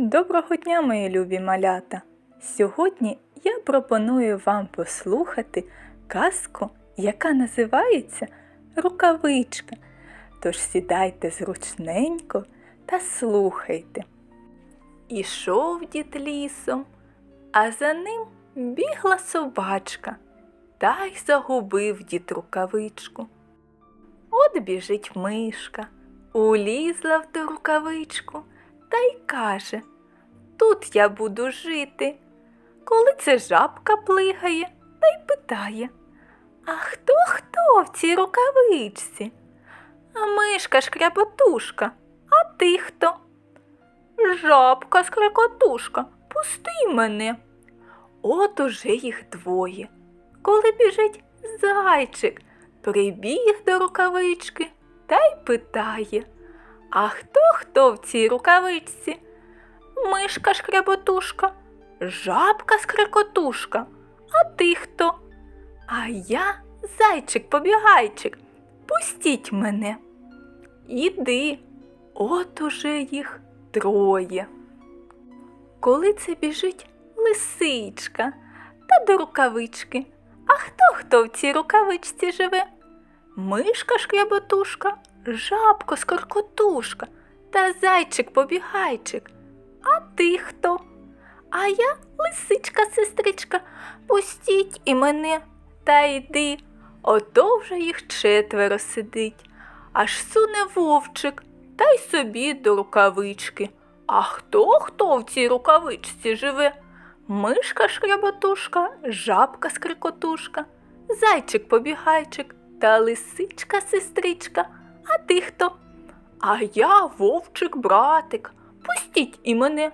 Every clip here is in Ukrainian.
Доброго дня, мої любі малята! Сьогодні я пропоную вам послухати казку, яка називається Рукавичка. Тож сідайте зручненько та слухайте. Ішов дід лісом, а за ним бігла собачка, та й загубив дід рукавичку. От біжить мишка, улізла в ту рукавичку та й каже Тут я буду жити. Коли це жабка плигає та й питає А хто хто в цій рукавичці? А мишка шкряботушка, а ти хто? Жабка скрекотушка, пусти мене. От уже їх двоє. Коли біжить зайчик, прибіг до рукавички та й питає А хто хто в цій рукавичці? Мишка шкряботушка, жабка скрекотушка, а ти хто? А я зайчик побігайчик. Пустіть мене. Іди, от уже їх троє. Коли це біжить лисичка та до рукавички. А хто хто в цій рукавичці живе? Мишка шкряботушка, жабко скоркотушка та зайчик побігайчик. А ти хто? А я лисичка сестричка, пустіть і мене та йди. Ото вже їх четверо сидить. Аж суне вовчик та й собі до рукавички. А хто хто в цій рукавичці живе? Мишка шкряботушка, жабка скрикотушка, зайчик побігайчик та лисичка сестричка. А ти хто? А я вовчик братик. Пустіть і мене.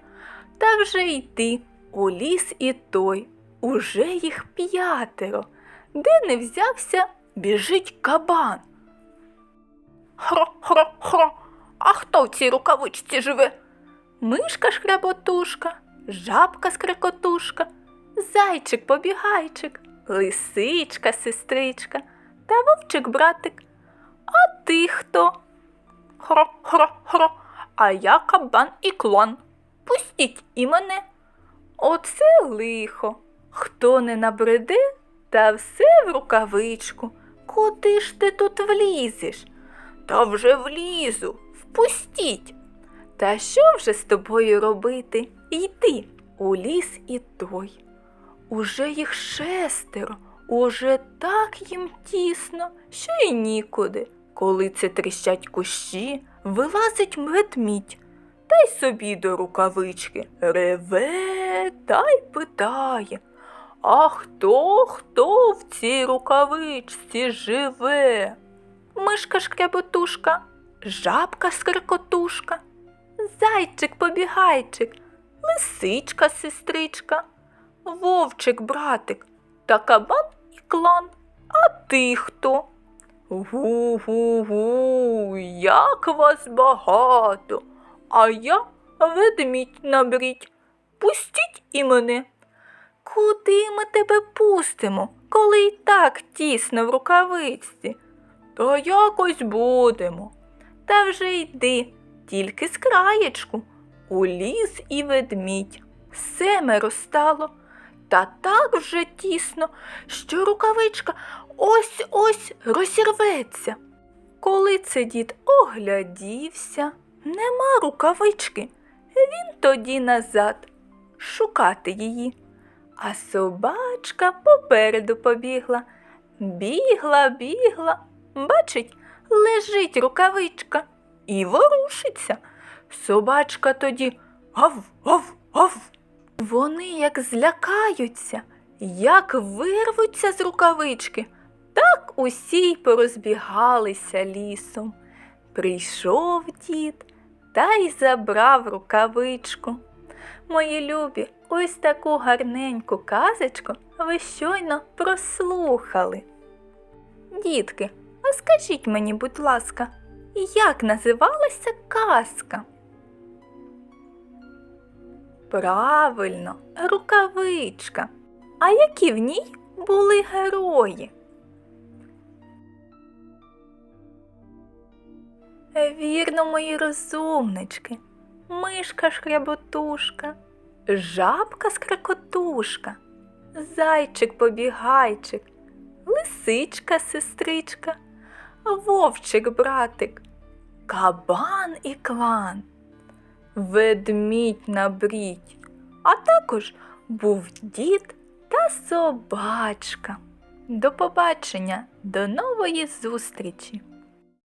Та вже йти у ліс і той. Уже їх п'ятеро. Де не взявся, біжить кабан. Хро-хро-хро. А хто в цій рукавичці живе? Мишка шкряботушка, жабка скрекотушка, зайчик побігайчик, лисичка сестричка та вовчик братик. А ти хто? Хро-хро-хро, а я кабан і клон. Пустіть і мене. Оце лихо. Хто не набреде, та все в рукавичку. Куди ж ти тут влізеш? Та вже влізу, впустіть. Та що вже з тобою робити? Йди у ліс і той. Уже їх шестеро, уже так їм тісно, що й нікуди. Коли це тріщать кущі, вилазить ведмідь, та й собі до рукавички реве та й питає. А хто хто в цій рукавичці живе? Мишка шкряботушка, жабка скрикотушка, зайчик побігайчик, лисичка сестричка, вовчик братик та кабан клан. А ти хто? Гу-гу-гу, як вас багато, а я ведмідь набріть. Пустіть і мене. Куди ми тебе пустимо, коли й так тісно в рукавичці? Та якось будемо. Та вже йди, тільки з краєчку, у ліс і ведмідь. Семеро стало, та так вже тісно, що рукавичка ось ось розірветься. Коли це дід оглядівся, нема рукавички, він тоді назад шукати її. А собачка попереду побігла, бігла, бігла, бачить, лежить рукавичка і ворушиться. Собачка тоді гав, гав, гав. Вони як злякаються, як вирвуться з рукавички, так усі й порозбігалися лісом. Прийшов дід та й забрав рукавичку. Мої любі, ось таку гарненьку казочку ви щойно прослухали. Дітки, а скажіть мені, будь ласка, як називалася казка? Правильно, рукавичка. А які в ній були герої? Вірно, мої розумнички. мишка шкряботушка, жабка скрекотушка, зайчик побігайчик, лисичка сестричка, вовчик братик, кабан і кван, ведмідь на брідь, а також був дід та собачка. До побачення, до нової зустрічі!